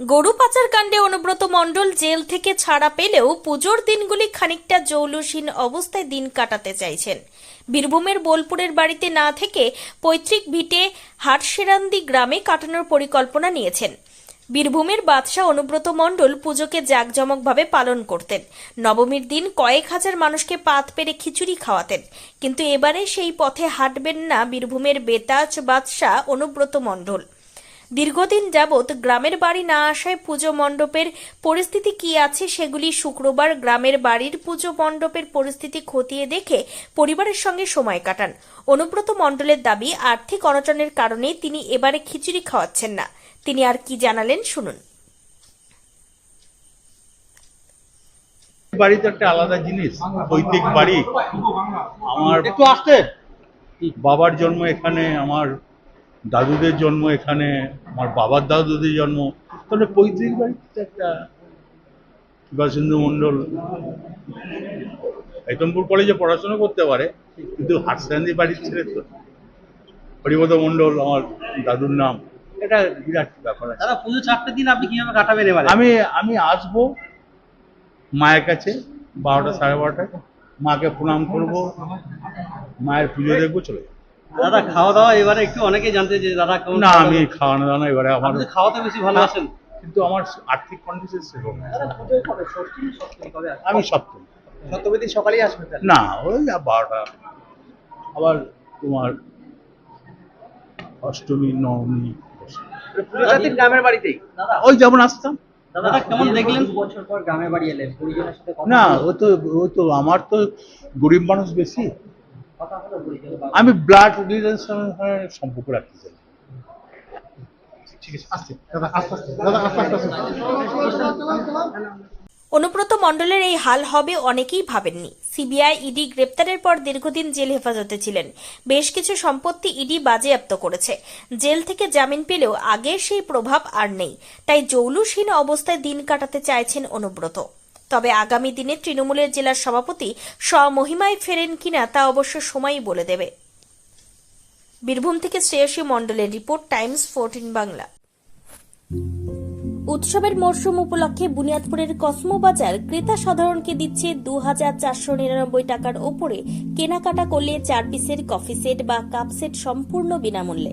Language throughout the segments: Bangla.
গরু পাচার কাণ্ডে অনুব্রত মণ্ডল জেল থেকে ছাড়া পেলেও পুজোর দিনগুলি খানিকটা জৌলুসীন অবস্থায় দিন কাটাতে চাইছেন। বীরভূমের বোলপুরের বাড়িতে না থেকে পৈতৃক ভিটে হাটসেরান্দি গ্রামে কাটানোর পরিকল্পনা নিয়েছেন। বীরভূমের বাদশাহ অনুব্রত মণ্ডল পুজোকে জাঁকজমকভাবে পালন করতেন। নবমীর দিন কয়েক হাজার মানুষকে পাত পেরে খিচুড়ি খাওয়াতেন। কিন্তু এবারে সেই পথে হাঁটবেন না বীরভূমের বেতাজ বাদশাহ অনুব্রত মণ্ডল। দীর্ঘদিন যাবৎ গ্রামের বাড়ি না আসায় পুজো মণ্ডপের পরিস্থিতি কি আছে সেগুলি শুক্রবার গ্রামের বাড়ির পুজো মণ্ডপের পরিস্থিতি খতিয়ে দেখে পরিবারের সঙ্গে সময় কাটান। অনুব্রত মণ্ডলের দাবি আর্থিক অনটনের কারণে তিনি এবারে খিচুড়ি খাওয়াচ্ছেন না। তিনি আর কি জানালেন শুনুন। বাড়ি তো একটা আলাদা জিনিস পৈতৃক বাড়ি। আমার একটু আসতে। বাবার জন্ম এখানে আমার দাদুদের জন্ম এখানে আমার বাবার দাদুদের জন্ম। তাহলে পৈতৃক বাড়িতে একটা সুভাষিন্দু মণ্ডল একদমপুর কলেজে পড়াশোনা করতে পারে কিন্তু হাটসান্দি বাড়ির ছেলে তো হরিপদ মণ্ডল আমার দাদুর নাম। এটা বিরাট ব্যাপার দাদা পুজো চারটে দিন আপনি কীভাবে কাটাবেন এবারে আমি আমি আসব মায়ের কাছে বারোটা সাড়ে বারোটায়। মাকে প্রণাম করব মায়ের পুজো দেখব চলে যাব। দাদা খাওয়া দাওয়া এবারে একটু অনেকে জানতে যে দাদা কেমন না আমি খাওয়ানো দাওয়ানো এবারে আমার খাওয়াতে বেশি ভালোবাসেন। কিন্তু আমার আর্থিক কন্ডিশন সপ্তমী আসবে? আমি সপ্তম। সকালেই আসবেন না ওই বারোটা। আবার তোমার অষ্টমী নবমী। গ্রামের বাড়িতেই? দাদা। ওই যেমন আসতাম। দাদা কেমন দেখলেন? বছর পর গ্রামের বাড়ি এলেন। পরিজনের না ও তো ও তো আমার তো গরিব মানুষ বেশি। আমি ব্লাড রিলেশনের সম্পর্ক রাখতে চাই। অনুব্রত মণ্ডলের এই হাল হবে অনেকেই ভাবেননি। সিবিআই ইডি গ্রেপ্তারের পর দীর্ঘদিন জেল হেফাজতে ছিলেন। বেশ কিছু সম্পত্তি ইডি বাজেয়াপ্ত করেছে। জেল থেকে জামিন পেলেও আগের সেই প্রভাব আর নেই। তাই জৌলুসহীন অবস্থায় দিন কাটাতে চাইছেন অনুব্রত। তবে আগামী দিনে তৃণমূলের জেলার সভাপতি স্বমহিমায় ফেরেন কিনা তা অবশ্য সময়ই বলে দেবে। বীরভূম থেকে শ্রেয়সী মণ্ডলের রিপোর্ট, টাইমস ফোরটিন বাংলা। উৎসবের মরশুম উপলক্ষে বুনিয়াদপুরের কসমো বাজার ক্রেতা সাধারণকে দিচ্ছে দু হাজার চারশো নিরানব্বই টাকার ওপরে কেনাকাটা করলে চার পিসের কফি সেট বা কাপ সেট সম্পূর্ণ বিনামূল্যে।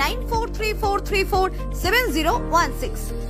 9434347016.